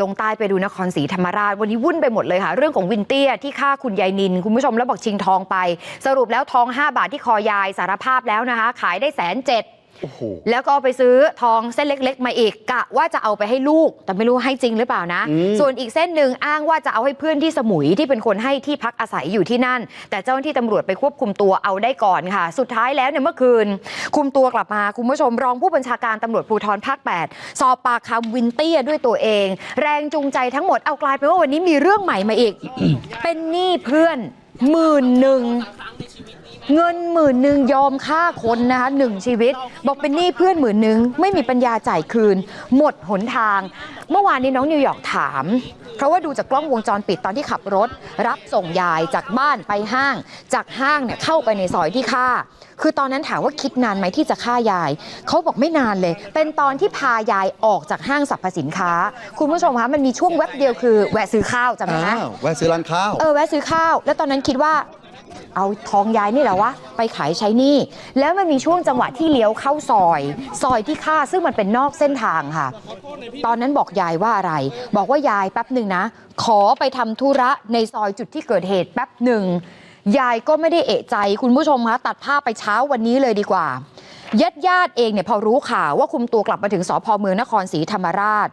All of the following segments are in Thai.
ลงใต้ไปดูนครศรีธรรมราช วันนี้วุ่นไปหมดเลยค่ะ เรื่องของวินเตี้ยที่ฆ่าคุณยายนิน คุณผู้ชมแล้วบอกชิงทองไป สรุปแล้วทอง 5 บาทที่คอยายสารภาพแล้วนะคะ ขายได้แสนเจ็ด แล้วก็เอาไปซื้อทองเส้นเล็ก ๆ มาอีกกะว่าจะเอาไปให้ลูก แต่ไม่รู้ให้จริงหรือเปล่านะอืมส่วนอีกเส้นหนึ่งอ้างว่าจะเอาให้เพื่อนที่สมุยที่เป็นคนให้ที่พักอาศัยอยู่ที่นั่น แต่เจ้าหน้าที่ตำรวจไปควบคุมตัวเอาได้ก่อนค่ะ สุดท้ายแล้วเนี่ยเมื่อคืน คุมตัวกลับมาคุณผู้ชมรองผู้บัญชาการตำรวจภูธรภาค 8 สอบปากคำวินเตี้ยด้วยตัวเอง แรงจูงใจทั้งหมดเอากลายเป็นว่าวันนี้มีเรื่องใหม่มาอีก เป็นหนี้เพื่อนหมื่นหนึ่ง เงินหมื่นหนึ่งยอมฆ่าคนนะคะหนึ่งชีวิต บอกเป็นหนี้เพื่อนหมื่นหนึ่งไม่มีปัญญาจ่ายคืน หมดหนทาง เมื่อวานนี้น้องนิวยอร์กถาม เพราะว่าดูจากกล้องวงจรปิดตอนที่ขับรถ รับส่งยายจากบ้านไปห้าง จากห้างเนี่ยเข้าไปในซอยที่ฆ่า คือตอนนั้นถามว่าคิดนานไหมที่จะฆ่ายาย เขาบอกไม่นานเลย เป็นตอนที่พายายออกจากห้างสรรพสินค้า คุณผู้ชมคะมันมีช่วงแวบเดียวคือแวะซื้อข้าวจำได้ไหมอ้าวแวะซื้อร้านข้าวเออแวะซื้อข้าว แล้วตอนนั้นคิดว่า เอาทองยายนี่แหละวะไปขายใช้หนี่แล้วมันมีช่วงจังหวะที่เลี้ยวเข้าซอย ซอยที่ค่าซึ่งมันเป็นนอกเส้นทางค่ะ ตอนนั้นบอกยายว่าอะไร บอกว่ายายแป๊บหนึ่งนะ ขอไปทำธุระในซอยจุดที่เกิดเหตุแป๊บหนึ่งยายก็ไม่ได้เอะใจคุณผู้ชมคะตัดภาพไปเช้าวันนี้เลยดีกว่า ญาติญาติเองเนี่ยพอรู้ข่าวว่าคุมตัวกลับมาถึงสพเมืองนครศรีธรรมราช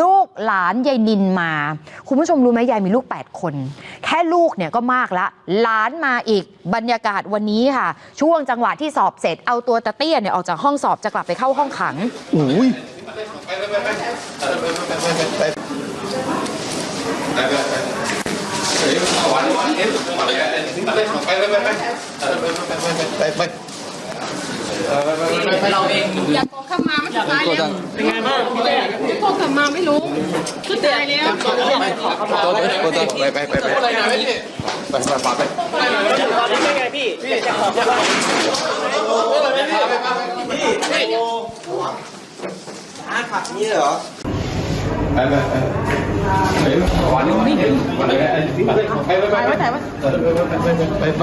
ลูกหลานยายนินมา คุณผู้ชมรู้ไหมยายมีลูก 8 คน แค่ลูกเนี่ยก็มากละ หลานมาอีกบรรยากาศวันนี้ค่ะ ช่วงจังหวะที่สอบเสร็จเอาตัวตะเตี้ยเนี่ยออกจากห้องสอบจะกลับไปเข้าห้องขังอุ้ยไปไปไปไปไปไปไปไป อยากขอเข้ามาไม่ตายแล้วเป็นไงบ้างขอเข้ามาไม่รู้คือตายแล้วไปไปไปไปไปไปไป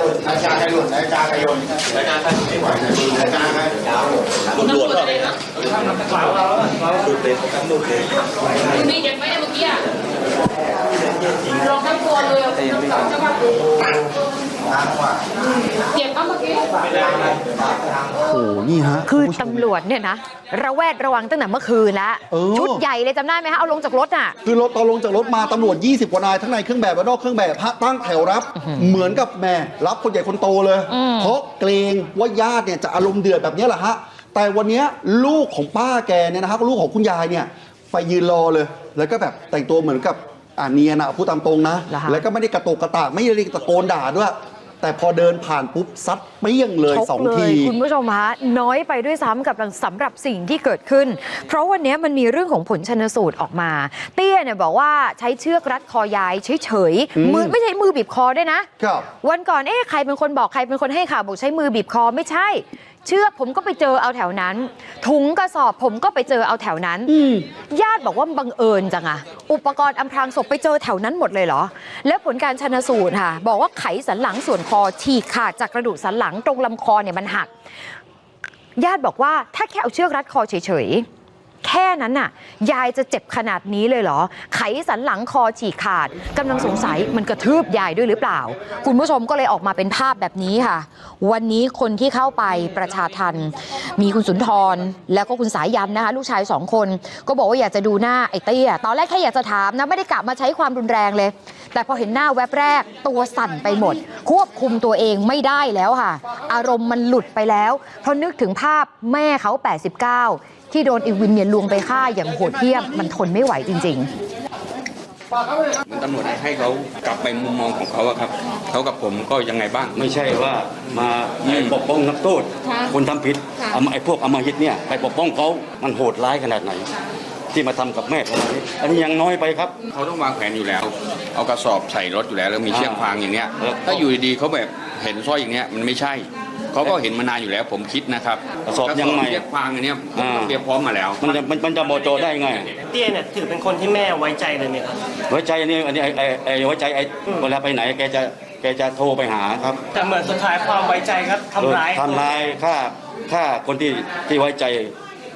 หลุดรายการใครหลุดรายการใครโยนรายการท่านไม่ไหวนะรายการใครดาวตำรวจก็มีเด็กไหมเมื่อกี้อะลองทั้งตัวเลยจังหวะเจ็บป่ะเมื่อกี้ โอ้โหนี่ฮะคือณผู้ชม ตำรวจเนี่ยนะ ระแวดระวังตั้งแต่เมื่อคืนแล้ว เออ ชุดใหญ่เลยจำได้ไหมคะเอาลงจากรถน่ะ คือรถตอนลงจากรถมาตำรวจ 20 กว่านาย ทั้งในเครื่องแบบและนอกเครื่องแบบฮะตั้งแถวรับ เหมือนกับแม่รับคนใหญ่คนโตเลย อืม เพราะเกรงว่าญาติเนี่ยจะอารมณ์เดือดแบบนี้แหละฮะ แต่วันเนี้ยลูกของป้าแกเนี่ยนะครับลูกของคุณยายเนี่ยไปยืนรอเลย แล้วก็แบบแต่งตัวเหมือนกับอ่าเนียนอะพูดตามตรงนะ เหรอคะแล้วก็ไม่ได้กระโตกกระตากไม่ได้ตะโกนด่าด้วย แต่พอเดินผ่านปุ๊บซัดเปี้ยงเลยชกสองเลทียคุณผู้ชมคะน้อยไปด้วยซ้ำกับสำหรับสิ่งที่เกิดขึ้น เพราะวันนี้มันมีเรื่องของผลชนสูตรออกมา เตี้ยเนี่ยบอกว่าใช้เชือกรัดคอยายเฉยอืมๆมือไม่ใช่มือบีบคอด้วยนะครับวันก่อนเอ๊ะใครเป็นคนบอกใครเป็นคนให้ข่าวบอกใช้มือบีบคอไม่ใช่เชือกผมก็ไปเจอเอาแถวนั้น ถุงกระสอบผมก็ไปเจอเอาแถวนั้นอืมญาติบอกว่าบังเอิญจังอะอุปกรณ์อำพรางศพไปเจอแถวนั้นหมดเลยเหรอ แล้วผลการชนสูตรค่ะ บอกว่าไขสันหลังส่วนคอฉีกขาดจากกระดูกสันหลังตรงลำคอเนี่ยมันหัก ญาติบอกว่าถ้าแค่เอาเชือกรัดคอเฉยๆ แค่นั้นน่ะ ยายจะเจ็บขนาดนี้เลยเหรอ ไขสันหลังคอฉีกขาดกำลังสงสัยมันกระทืบยายด้วยหรือเปล่า คุณผู้ชมก็เลยออกมาเป็นภาพแบบนี้ค่ะ วันนี้คนที่เข้าไปประชาทัน มีคุณสุนทร แล้วก็คุณสายยันนะคะ ลูกชายสองคน ก็บอกว่าอยากจะดูหน้าไอ้เตี้ยตอนแรกแค่อยากจะถามนะไม่ได้กะมาใช้ความรุนแรงเลย แต่พอเห็นหน้าแวบแรก ตัวสั่นไปหมด ควบคุมตัวเองไม่ได้แล้วค่ะ อารมณ์มันหลุดไปแล้ว เพราะนึกถึงภาพแม่เขา 89 ที่โดนอีวินเนี่ยลวงไปฆ่าอย่างโหดเหี้ยมมันทนไม่ไหวจริงๆตำรวจให้เขากลับไปมุมมองของเขาอะครับเขากับผมก็ยังไงบ้าง ไม่ใช่ว่ามาอืมปกป้องนักโทษค่ะคนทำผิดค่ะเอามาไอ้พวกอำมหิตเนี่ยไปปกป้องเขามันโหดร้ายขนาดไหน ที่มาทำกับแม่ประมาณนี้อันนี้ยังน้อยไปครับเขาต้องวางแผนอยู่แล้ว เอากระสอบใส่รถอยู่แล้วแล้วมีเชือกฟางอย่างเนี้ยเออถ้าอยู่ดีๆเขาแบบเห็นสร้อยอย่างเนี้ยมันไม่ใช่ เขาก็เห็นมานานอยู่แล้วผมคิดนะครับกระสอบยังใหม่เชือกฟางอย่างเนี้ยผมอ่าต้องเตรียมพร้อมมาแล้ว มันจะมันมันจะโมโจได้ไง เตี้ยเนี่ยถือเป็นคนที่แม่ไว้ใจเลยไหมครับ ไว้ใจอันนี้อันนี้ไอ้ไอ้ไอ้ไว้ใจไอ้เวลาไปไหนแกจะแกจะโทรไปหาครับแต่เหมือนสุดท้ายความไว้ใจก็ทำร้ายทำร้ายฆ่าฆ่าคนที่ที่ไว้ใจ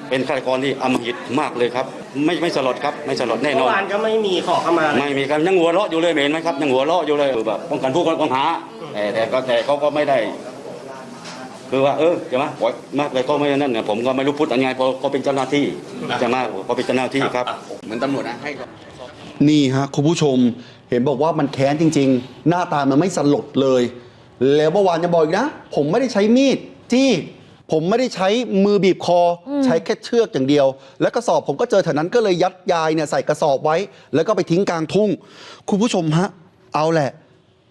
เป็นฆาตกรที่อำมหิตมากเลยครับ ไม่ไม่สลดครับไม่สลดแน่นเมื่ออน วานก็ไม่มีขอเข้ามาเลยไม่มีครับยังหัวเราะอยู่เลยเห็นไหมครับยังหัวเราะอยู่เลยคือแบบป้องกันผู้ต้องหาแต่แต่ก็แต่เขาก็ไม่ได้ คือว่าเออใช่ไหมปล่อยมากเลยก็ไม่นั่นเนี่ยผมก็ไม่รู้พูดยังไงเพราะเขาเป็นเจ้าหน้าที่ใช่ไหมเขาเป็นเจ้าหน้าที่ครับเหมือนตำรวจนะให้เขานี่ฮะคุณผู้ชมเห็นบอกว่ามันแค้นจริง ๆ หน้าตามันไม่สลดเลย แล้วเมื่อวานยังบอกอีกนะ ผมไม่ได้ใช้มีดจี้ผมไม่ได้ใช้มือบีบคออใช้แค่เชือกอย่างเดียว แล้วกระสอบผมก็เจอแถวนั้นก็เลยยัดยายเนี่ยใส่กระสอบไว้ แล้วก็ไปทิ้งกลางทุ่ง คุณผู้ชมฮะ เอาแหละ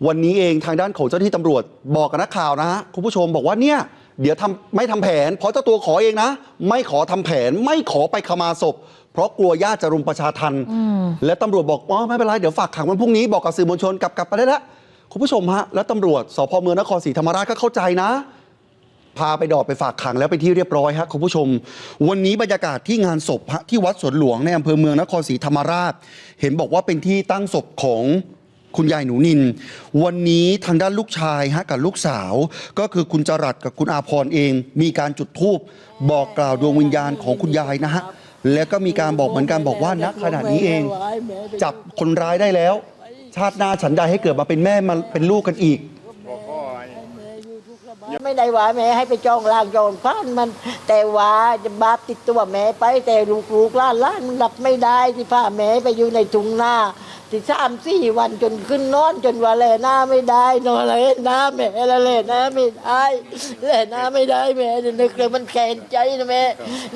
วันนี้เองทางด้านของเจ้าหน้าที่ตำรวจบอกกับนักข่าวนะฮะคุณผู้ชมบอกว่าเนี่ยเดี๋ยวทำไม่ทำแผน เพราะเจ้าตัวขอเองนะ ไม่ขอทำแผนไม่ขอไปขมาศพ เพราะกลัวญาติจะรุมประชาทันและตำรวจบอกอ๋อไม่เป็นไร เดี๋ยวฝากขังวันพรุ่งนี้บอกกับสื่อมวลชนกลับกลับไปได้แล้วคุณผู้ชมฮะ แล้วตำรวจสพเมืองนครศรีธรรมราชก็เข้าใจนะ พาไปดอดไปฝากขังแล้วไปนที่เรียบร้อยฮะคุณผู้ชม วันนี้บรรยากาศที่งานศพฮะที่วัดสวนหลวงในอำเภอเมืองนครศรีธรรมราช เห็นบอกว่าเป็นที่ตั้งศพของ คุณยายหนูนิน วันนี้ทางด้านลูกชายฮะกับลูกสาว ก็คือคุณจรัสกับคุณอาพรเอง มีการจุดธูปบอกกล่าวดวงวิญญาณของคุณยายนะฮะแล้วก็มีการบอกเหมือนกันบอกว่าณขณะนี้เอง จับคนร้ายได้แล้ว ชาติหน้าฉันใดให้เกิดมาเป็นแม่มาเป็นลูกกันอีก ไม่ได้ว่าแม่ให้ไปจองลางจองพันมัน แต่ว่าจะบาปติดตัวแม่ไปแต่ลูกลูกล้านล้านมันรับไม่ได้ที่พาแม่ไปอยู่ในทุ่งนา ที่สามสี่วันจนขึ้นนอนจนว่าแลหน้าไม่ได้ นอนเลยหน้าแม่ละแลหน้าไม่ได้แลหน้าไม่ได้แม่จะนึกเลยมันแค้นใจนะแม่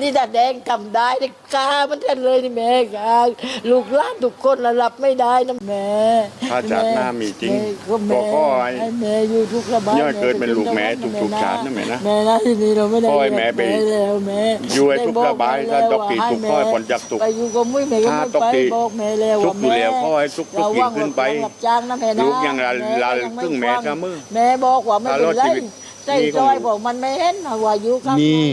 นี่ถ้าแดงกำได้นี่กามันกันเลยนี่แม่กาลูกหล้านทุกคนละรับไม่ได้นะแม่ถ้าจากหน้ามีจริงก็แม่ก็ขอให้ให้แม่อยู่ทุกระบายย่อยเกิดเป็นลูกแม่ทุกๆชาตินะแม่นะแม่นะที่นี่เราไม่ได้ขอให้แม่ไปแล้วแม่อยู่ให้ทุกระบายถ้าตกติดทุกข์ขอให้พ้นจากทุกข์ไปอยู่ก็มุ้ยแม่ก็ถ้าไม่ตกไปติดบอกแม่แล้วทุกข์อยู่แล้วขอให้ทุกข์ทุกข์ยิ่งขึ้นไประวังรับจ้างนะแม่นะลูกยังละและยังไครึ่งแม่ซะมื้อแม่บอกว่าไม่เป็นไรถ้ารอดชีวิตใจมีจอยของบอกมันไม่เห็นนะว่าอยู่ข้างนี่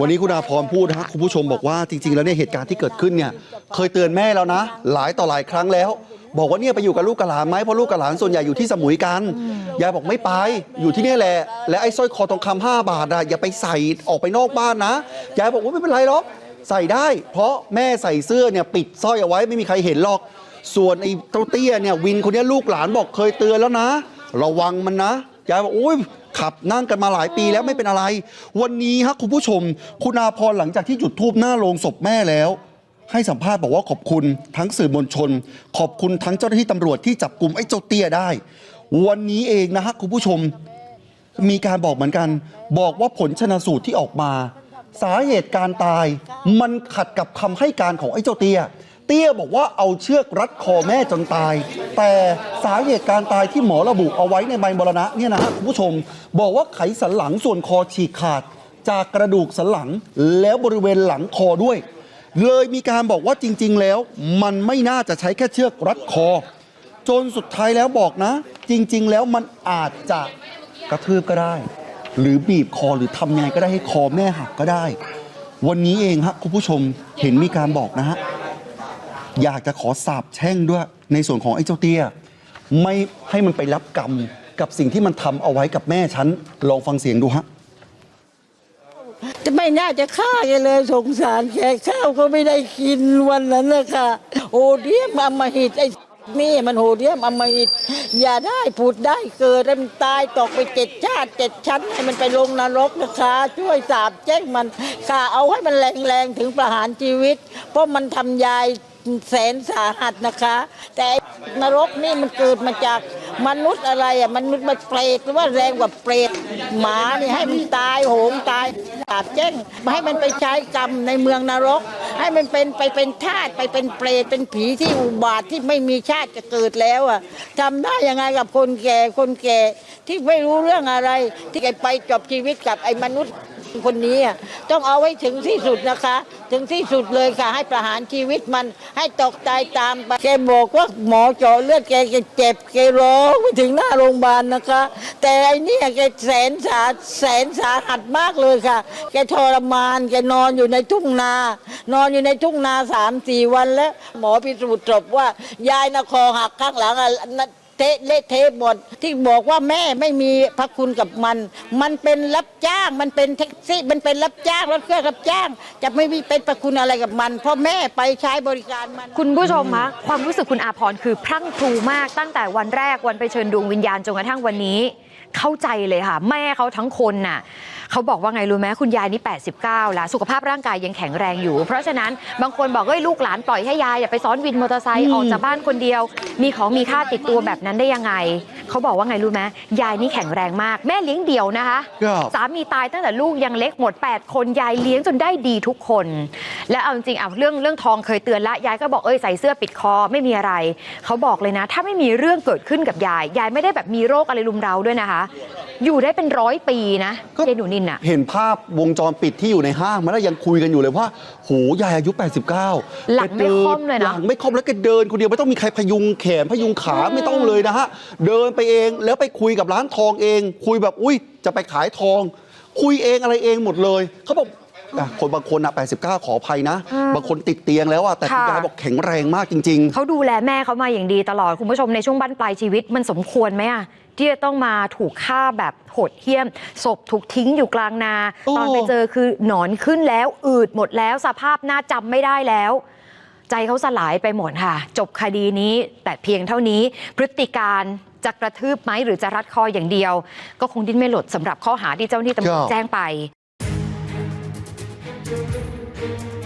วันนี้คุณอาพรพูดนะฮะคุณผู้ชมบอกว่าจริง ๆ แล้วเนี่ยเหตุการณ์ที่เกิดขึ้นเนี่ยเคยเตือนแม่แล้วนะ หลายต่อหลายครั้งแล้ว บอกว่าเนี่ยไปอยู่กับลูกกับหลานไหมเพราะลูกกับหลานส่วนใหญ่อยู่ที่สมุยกันยายบอกไม่ไปอยู่ที่เนี่ยแหละและไอ้สร้อยคอทองคำห้าบาทอะอย่าไปใส่ออกไปนอกบ้านนะยายบอกว่าไม่เป็นไรหรอกใส่ได้ เพราะแม่ใส่เสื้อเนี่ยปิดสร้อยเอาไว้ไม่มีใครเห็นหรอก ส่วนไอ้เต้าเตี้ยเนี่ยวินคนนี้ลูกหลานบอกเคยเตือนแล้วนะ ระวังมันนะยายบอกโอ้ยขับนั่งกันมาหลายปีแล้วไม่เป็นอะไร วันนี้ฮะคุณผู้ชม คุณอาพรหลังจากที่จุดทูบหน้าโรงศพแม่แล้ว ให้สัมภาษณ์บอกว่าขอบคุณทั้งสื่อมวลชน ขอบคุณทั้งเจ้าหน้าที่ตำรวจที่จับกลุ่มไอ้เจ้าเตี้ยได้ วันนี้เองนะฮะคุณผู้ชม มีการบอกเหมือนกัน บอกว่าผลชนะสูตรที่ออกมา สาเหตุการตาย มันขัดกับคำให้การของไอ้เจ้าเตี้ย ตี้ยบอกว่าเอาเชือกรัดคอแม่จนตาย แต่สาเหตุการตายที่หมอระบุเอาไว้ในใบมรณะเนี่ยนะฮะคุณผู้ชม บอกว่าไขสันหลังส่วนคอฉีกขาด จากกระดูกสันหลังแล้วบริเวณหลังคอด้วย เลยมีการบอกว่าจริง ๆ แล้ว มันไม่น่าจะใช้แค่เชือกรัดคอ จนสุดท้ายแล้วบอกนะ จริง ๆ แล้วมันอาจจะกระทืบก็ได้ หรือบีบคอหรือทำยังไงก็ได้ให้คอแม่หักก็ได้ วันนี้เองฮะคุณผู้ชมเห็นมีการบอกนะฮะ อยากจะขอสาบแช่งด้วยในส่วนของไอ้เจ้าเตี้ย ไม่ให้มันไปรับกรรมกับสิ่งที่มันทำเอาไว้กับแม่ฉันลองฟังเสียงดูฮะ จะไม่น่าจะฆ่าแกเลยสงสารแกข้าวก็ไม่ได้กินวันนั้นนะคะโอเดียมอำมหิตไอ้นี่มันโหเดียมอำมหิต อย่าได้ผุดได้เกิดให้มันตายตกไปเจ็ดชาติเจ็ดชั้นให้มันไปลงนรกนะคะ ช่วยสาบแจ้งมันค่ะเอาให้มันแรงๆถึงประหารชีวิต เพราะมันทำยาย แสนสาหัสนะคะ แต่นรกนี่มันเกิดมาจากมนุษย์อะไรอะมนุษย์มันเปรตหรือว่าแรงกว่าเปรตหมานี่ให้มันตายโหงตายสาบแจ้งให้มันไปใช้กรรมในเมืองนรก ให้มันเป็นไปเป็นทาสไปเป็นเปรตเป็นผีที่อุบาทที่ไม่มีชาติจะเกิดแล้วอะทำได้ยังไงกับคนแก่คนแก่ที่ไม่รู้เรื่องอะไร ที่ไปจบชีวิตกับไอ้มนุษย์ คนนี้อะต้องเอาไว้ถึงที่สุดนะคะ ถึงที่สุดเลยค่ะ ให้ประหารชีวิตมันให้ตกตายตามไปแกบอกว่าหมอเจาะเลือดแกเจ็บแกร้องไปถึงหน้าโรงพยาบาลนะคะ แต่ไอ้นี่แกแสนสาแสนสาหัสมากเลยค่ะ แกทรมานแกนอนอยู่ในทุ่งนา นอนอยู่ในทุ่งนาสามสี่วันแล้ว หมอพิสูจน์ศพว่ายายนะคอหักข้างหลังอะ เทะเละเทะหมดที่บอกว่าแม่ไม่มีพระคุณกับมัน มันเป็นรับจ้าง มันเป็นแท็กซี่มันเป็นรับจ้างรถเครื่องรับจ้าง จะไม่มีเป็นพระคุณอะไรกับมัน เพราะแม่ไปใช้บริการมัน คุณผู้ชมคะความรู้สึกคุณอาพรคือพรั่งพรูมากตั้งแต่วันแรกวันไปเชิญดวงวิญญาณจนกระทั่งวันนี้ เข้าใจเลยค่ะ แม่เขาทั้งคนน่ะ เขาบอกว่าไงรู้ไหมคุณยายนี่ 89 แล้ว สุขภาพร่างกายยังแข็งแรงอยู่ เพราะฉะนั้นบางคนบอกเฮ้ยลูกหลานปล่อยให้ยายอย่าไปซ้อนวินมอเตอร์ไซค์ออกจากบ้านคนเดียว มีของมีค่าติดตัวแบบนั้นได้ยังไง เขาบอกว่าไงรู้ไหมยายนี่แข็งแรงมาก แม่เลี้ยงเดี่ยวนะคะครับสามีตายตั้งแต่ลูกยังเล็กหมด 8 คนยายเลี้ยงจนได้ดีทุกคน และเอาจริงๆอะเรื่องเรื่องทองเคยเตือนละยายก็บอกเอ้ยใส่เสื้อปิดคอไม่มีอะไร เขาบอกเลยนะ ถ้าไม่มีเรื่องเกิดขึ้นกับยายยายไม่ได้แบบมีโรคอะไรรุมเร้าด้วยนะคะ อยู่ได้เป็นร้อยปีนะก็ยายหนูนินอะ เห็นภาพวงจรปิดที่อยู่ในห้างมาแล้วยังคุยกันอยู่เลยว่าโหยายอายุ 89หลังไม่ค่อมเลยนะ หลังไม่ค่อมแล้วแกเดินคนเดียวไม่ต้องมีใครพยุงแขนพยุงขาไม่ต้องเลยนะฮะ เดินไปเองแล้วไปคุยกับร้านทองเอง คุยแบบอุ้ยจะไปขายทอง คุยเองอะไรเองหมดเลย เขาบอก อะคนบางคนอะ89 ขออภัยนะบางคนติดเตียงแล้วอะแต่คุณค่ะ ยายบอกแข็งแรงมากจริงๆเขาดูแลแม่เขามาอย่างดีตลอด คุณผู้ชมในช่วงบั้นปลายชีวิตมันสมควรไหมอะที่จะต้องมาถูกฆ่าแบบโหดเหี้ยม ศพถูกทิ้งอยู่กลางนา โอ้ ตอนไปเจอคือหนอนขึ้นแล้ว อืดหมดแล้วสภาพหน้าจำไม่ได้แล้ว ใจเขาสลายไปหมดค่ะ จบคดีนี้แต่เพียงเท่านี้ พฤติการจะกระทืบไหมหรือจะรัดคออย่างเดียว ก็คงดิ้นไม่หลดสำหรับข้อหาที่เจ้าหน้าที่ตำรวจครับแจ้งไป Thank you.